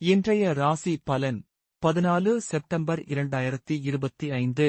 இன்றைய ராசி பலன் பதினாலு செப்டம்பர் இரண்டாயிரத்தி இருபத்தி ஐந்து.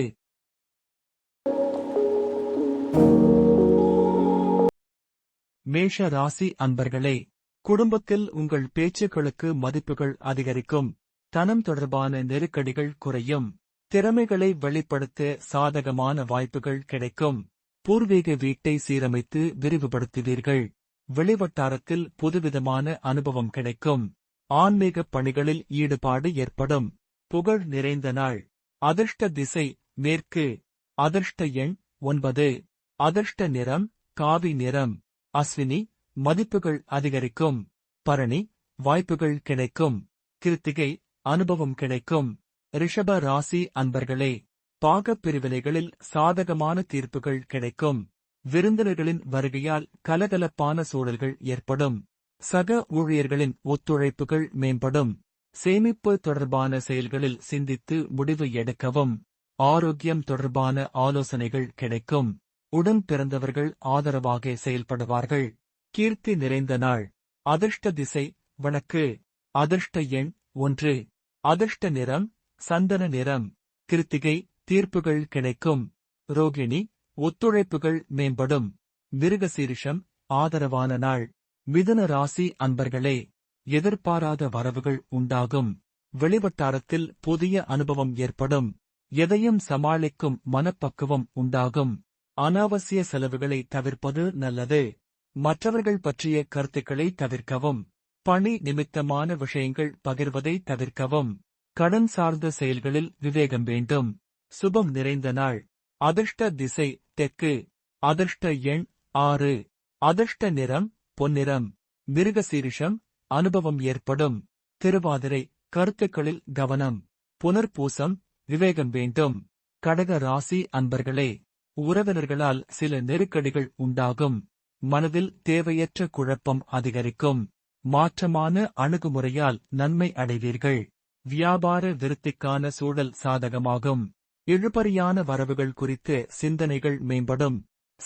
மேஷ ராசி அன்பர்களே குடும்பத்தில் உங்கள் பேச்சுக்களுக்கு மதிப்புகள் அதிகரிக்கும் தனம் தொடர்பான நெருக்கடிகள் குறையும் திறமைகளை வெளிப்படுத்த சாதகமான வாய்ப்புகள் கிடைக்கும் பூர்வீக வீட்டை சீரமைத்து விரிவுபடுத்துவீர்கள் வெளிவட்டாரத்தில் புதுவிதமான அனுபவம் கிடைக்கும் ஆன்மீக பணிகளில் ஈடுபாடு ஏற்படும். புகழ் நிறைந்த நாள். அதிர்ஷ்ட திசை மேற்கு. அதிர்ஷ்ட எண் ஒன்பது. அதிர்ஷ்ட நிறம் காவி நிறம். அஸ்வினி மதிப்புகள் அதிகரிக்கும். பரணி வாய்ப்புகள் கிடைக்கும். கிருத்திகை அனுபவம் கிடைக்கும். ரிஷப ராசி அன்பர்களே பாகப் பிரிவினைகளில் சாதகமான தீர்ப்புகள் கிடைக்கும். விருந்தினர்களின் வருகையால் கலகலப்பான சூழல்கள் ஏற்படும். சக ஊழியர்களின் ஒத்துழைப்புகள் மேம்படும். சேமிப்பு தொடர்பான செயல்களில் சிந்தித்து முடிவு எடுக்கவும். ஆரோக்கியம் தொடர்பான ஆலோசனைகள் கிடைக்கும். உடன் பிறந்தவர்கள் ஆதரவாக செயல்படுவார்கள். கீர்த்தி நிறைந்த நாள். அதிர்ஷ்ட திசை வழக்கு. அதிர்ஷ்ட எண் ஒன்று. அதிர்ஷ்ட நிறம் சந்தன நிறம். கிருத்திகை தீர்ப்புகள் கிடைக்கும். ரோகிணி ஒத்துழைப்புகள் மேம்படும். மிருகசீரிஷம் ஆதரவான நாள். மிதுன ராசி அன்பர்களே எதிர்பாராத வரவுகள் உண்டாகும். வெளிவட்டாரத்தில் புதிய அனுபவம் ஏற்படும். எதையும் சமாளிக்கும் மனப்பக்குவம் உண்டாகும். அனாவசிய செலவுகளை தவிர்ப்பது நல்லது. மற்றவர்கள் பற்றிய கருத்துக்களை தவிர்க்கவும். பணி நிமித்தமான விஷயங்கள் பகிர்வதை தவிர்க்கவும். கடன் சார்ந்த செயல்களில் விவேகம் வேண்டும். சுபம் நிறைந்த நாள். அதிர்ஷ்ட திசை தெற்கு. அதிர்ஷ்ட எண் ஆறு. அதிர்ஷ்ட நிறம் பொன்னிறம் மிருகசீரிஷம் அனுபவம் ஏற்படும். திருவாதிரை கருத்துக்களில் கவனம் புனர்பூசம் விவேகம் வேண்டும். கடக ராசி அன்பர்களே உறவினர்களால் சில நெருக்கடிகள் உண்டாகும். மனதில் தேவையற்ற குழப்பம் அதிகரிக்கும். மாற்றமான அணுகுமுறையால் நன்மை அடைவீர்கள். வியாபார விருத்திக்கான சூழல் சாதகமாகும். இழுபறியான வரவுகள் குறித்து சிந்தனைகள் மேம்படும்.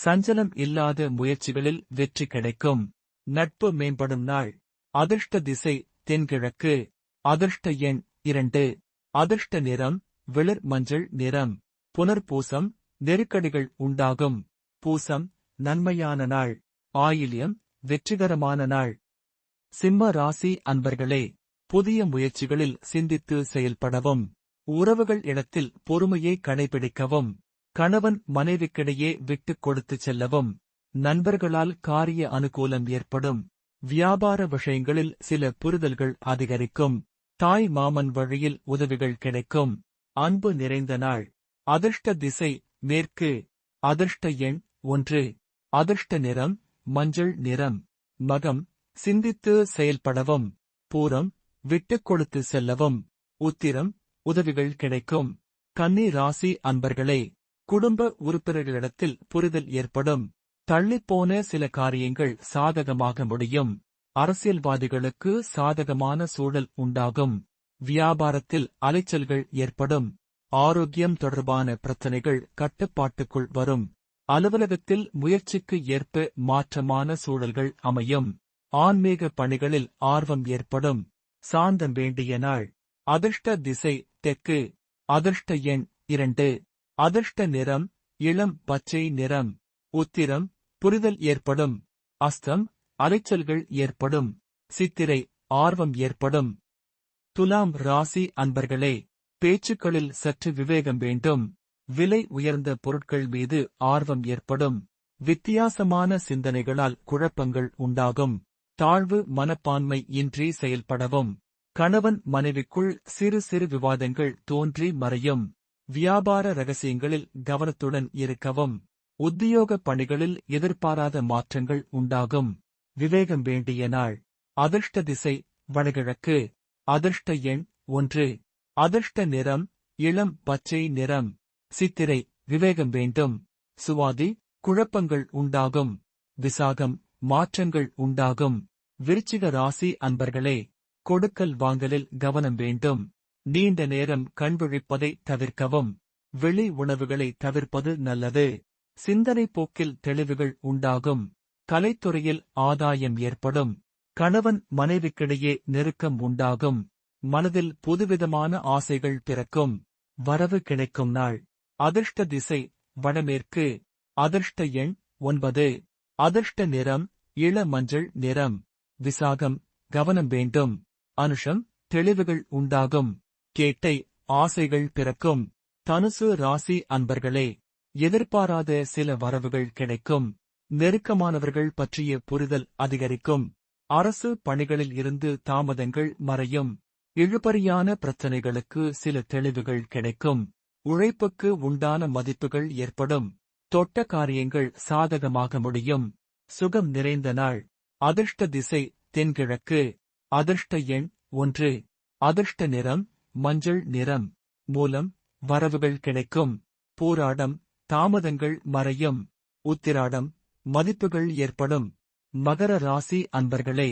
சஞ்சலம் இல்லாத முயற்சிகளில் வெற்றி கிடைக்கும். நட்பு மேம்படும் நாள். அதிர்ஷ்ட திசை தென்கிழக்கு. அதிர்ஷ்ட எண் இரண்டு. அதிர்ஷ்ட நிறம் வெளிர் மஞ்சள் நிறம். புனர்பூசம் நெருக்கடிகள் உண்டாகும். பூசம் நன்மையான நாள். ஆயில்யம் வெற்றிகரமான நாள். சிம்ம ராசி அன்பர்களே புதிய முயற்சிகளில் சிந்தித்து செயல்படவும். உறவுகள் இடத்தில் பொறுமையை கடைபிடிக்கவும். கணவன் மனைவிக்கிடையே விட்டுக் கொடுத்துச் செல்லவும். நண்பர்களால் காரிய அனுகூலம் ஏற்படும். வியாபார விஷயங்களில் சில புரிதல்கள் அதிகரிக்கும். தாய் மாமன் வழியில் உதவிகள் கிடைக்கும். அன்பு நிறைந்த நாள். அதிர்ஷ்ட திசை மேற்கு. அதிர்ஷ்ட எண் ஒன்று. அதிர்ஷ்ட நிறம் மஞ்சள் நிறம். மகம் சிந்தித்து செயல்படவும். பூரம் விட்டுக் கொடுத்து செல்லவும். உத்திரம் உதவிகள் கிடைக்கும். கன்னி ராசி அன்பர்களே குடும்ப உறுப்பினர்களிடத்தில் புரிதல் ஏற்படும். தள்ளிப்போன சில காரியங்கள் சாதகமாக முடியும். அரசியல்வாதிகளுக்கு சாதகமான சூழல் உண்டாகும். வியாபாரத்தில் அலைச்சல்கள் ஏற்படும். ஆரோக்கியம் தொடர்பான பிரச்சனைகள் கட்டுப்பாட்டுக்குள் வரும். அலுவலகத்தில் முயற்சிக்கு ஏற்ப மாற்றமான சூழல்கள் அமையும். ஆன்மீக பணிகளில் ஆர்வம் ஏற்படும். சாந்தம் வேண்டிய நாள். அதிர்ஷ்ட திசை தெற்கு. அதிர்ஷ்ட எண் இரண்டு. அதிர்ஷ்ட நிறம் இளம் பச்சை நிறம். உத்திரம் புரிதல் ஏற்படும். அஸ்தம் அலைச்சல்கள் ஏற்படும். சித்திரை ஆர்வம் ஏற்படும். துலாம் ராசி அன்பர்களே பேச்சுக்களில் சற்று விவேகம் வேண்டும். விலை உயர்ந்த பொருட்கள் மீது ஆர்வம் ஏற்படும். வித்தியாசமான சிந்தனைகளால் குழப்பங்கள் உண்டாகும். தாழ்வு மனப்பான்மை இன்றி செயல்படவும். கணவன் மனைவிக்குள் சிறு சிறு விவாதங்கள் தோன்றி மறையும். வியாபார ரகசியங்களில் கவனத்துடன் இருக்கவும். உத்தியோக பணிகளில் எதிர்பாராத மாற்றங்கள் உண்டாகும். விவேகம் வேண்டிய நாள். அதிர்ஷ்ட திசை வடகிழக்கு. அதிர்ஷ்ட எண் ஒன்று. அதிர்ஷ்ட நிறம் இளம் பச்சை நிறம். சித்திரை விவேகம் வேண்டும். சுவாதி குழப்பங்கள் உண்டாகும். விசாகம் மாற்றங்கள் உண்டாகும். விருச்சிக ராசி அன்பர்களே கொடுக்கல் வாங்கலில் கவனம் வேண்டும். நீண்ட நேரம் கண்விழிப்பதை தவிர்க்கவும். வெளி உணவுகளை தவிர்ப்பது நல்லது. சிந்தனை போக்கில் தெளிவுகள் உண்டாகும். கலைத்துறையில் ஆதாயம் ஏற்படும். கணவன் மனைவிக்கிடையே நெருக்கம் உண்டாகும். மனதில் புதுவிதமான ஆசைகள் பிறக்கும். வரவு கிடைக்கும் நாள். அதிர்ஷ்ட திசை வடமேற்கு. அதிர்ஷ்ட எண் ஒன்பது. அதிர்ஷ்ட நிறம் இள மஞ்சள் நிறம். விசாகம் கவனம் வேண்டும். அனுஷம் தெளிவுகள் உண்டாகும். கேட்டை ஆசைகள் பிறக்கும். தனுசு ராசி அன்பர்களே. எதிர்பாராத சில வரவுகள் கிடைக்கும். நெருக்கமானவர்கள் பற்றிய புரிதல் அதிகரிக்கும். அரசு பணிகளில் இருந்து தாமதங்கள் மறையும். இழுபறியான பிரச்சனைகளுக்கு சில தெளிவுகள் கிடைக்கும். உழைப்புக்கு உண்டான மதிப்புகள் ஏற்படும். தொட்ட காரியங்கள் சாதகமாக முடியும். சுகம் நிறைந்த நாள். அதிர்ஷ்ட திசை தென்கிழக்கு. அதிர்ஷ்ட எண் ஒன்று. அதிர்ஷ்ட நிறம் மஞ்சள் நிறம். மூலம் வரவுகள் கிடைக்கும். போராடம் தாமதங்கள் மறையும். உத்திராடம் மதிப்புகள் ஏற்படும். மகர ராசி அன்பர்களே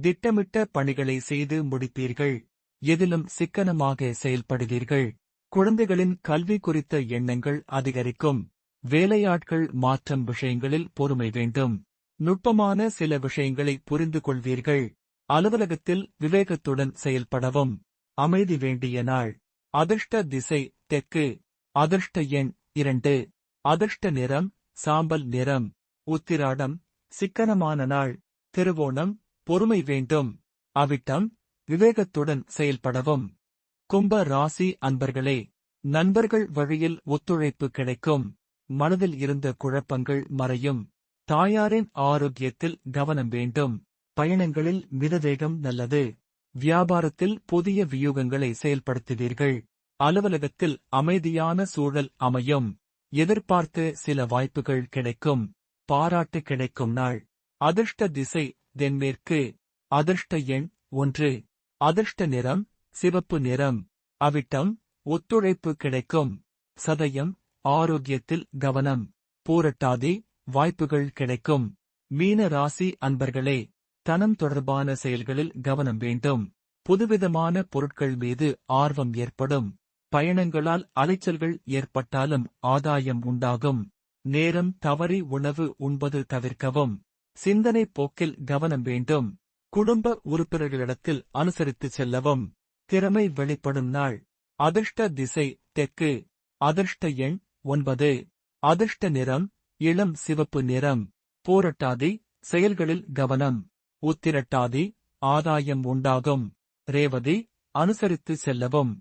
திட்டமிட்ட பணிகளை செய்து முடிப்பீர்கள். எதிலும் சிக்கனமாக செயல்படுவீர்கள். குழந்தைகளின் கல்வி குறித்த எண்ணங்கள் அதிகரிக்கும். வேலையாட்கள் மாற்றம் விஷயங்களில் பொறுமை வேண்டும். நுட்பமான சில விஷயங்களை புரிந்து கொள்வீர்கள். அலுவலகத்தில் விவேகத்துடன் செயல்படவும். அமைதி வேண்டிய நாள். அதிர்ஷ்ட திசை தெற்கு. அதிர்ஷ்ட எண் இரண்டு. அதிர்ஷ்ட நிறம் சாம்பல் நிறம். உத்திராடம் சிக்கனமான நாள். திருவோணம் பொறுமை வேண்டும். அவிட்டம் விவேகத்துடன் செயல்படவும். கும்ப ராசி அன்பர்களே நண்பர்கள் வழியில் ஒத்துழைப்பு கிடைக்கும். மனதில் இருந்த குழப்பங்கள் மறையும். தாயாரின் ஆரோக்கியத்தில் கவனம் வேண்டும். பயணங்களில் மிதவேகம் நல்லது. வியாபாரத்தில் புதிய வியூகங்களை செயல்படுத்துவீர்கள். அலுவலகத்தில் அமைதியான சூழல் அமையும். எதிர்பார்த்து சில வாய்ப்புகள் கிடைக்கும். பாராட்டு கிடைக்கும் நாள். அதிர்ஷ்ட திசை தென்மேற்கு. அதிர்ஷ்ட எண் ஒன்று. அதிர்ஷ்ட நிறம் சிவப்பு நிறம். அவிட்டம் ஒத்துழைப்பு கிடைக்கும். சதயம் ஆரோக்கியத்தில் கவனம். பூரட்டாதி வாய்ப்புகள் கிடைக்கும். மீன ராசி அன்பர்களே தனம் தொடர்பான செயல்களில் கவனம் வேண்டும். புதுவிதமான பொருட்கள் மீது ஆர்வம் ஏற்படும். பயணங்களால் அலைச்சல்கள் ஏற்பட்டாலும் ஆதாயம் உண்டாகும். நேரம் தவறி உணவு உண்பது தவிர்க்கவும். சிந்தனை போக்கில் கவனம் வேண்டும். குடும்ப உறுப்பினர்களிடத்தில் அனுசரித்து செல்லவும். திறமை வெளிப்படும் நாள். அதிர்ஷ்ட திசை தெற்கு. அதிர்ஷ்ட எண் ஒன்பது. அதிர்ஷ்ட நிறம் இளம் சிவப்பு நிறம். போரட்டாதி செயல்களில் கவனம். உத்திரட்டாதி ஆதாயம் உண்டாகும். ரேவதி அனுசரித்து செல்லவும்.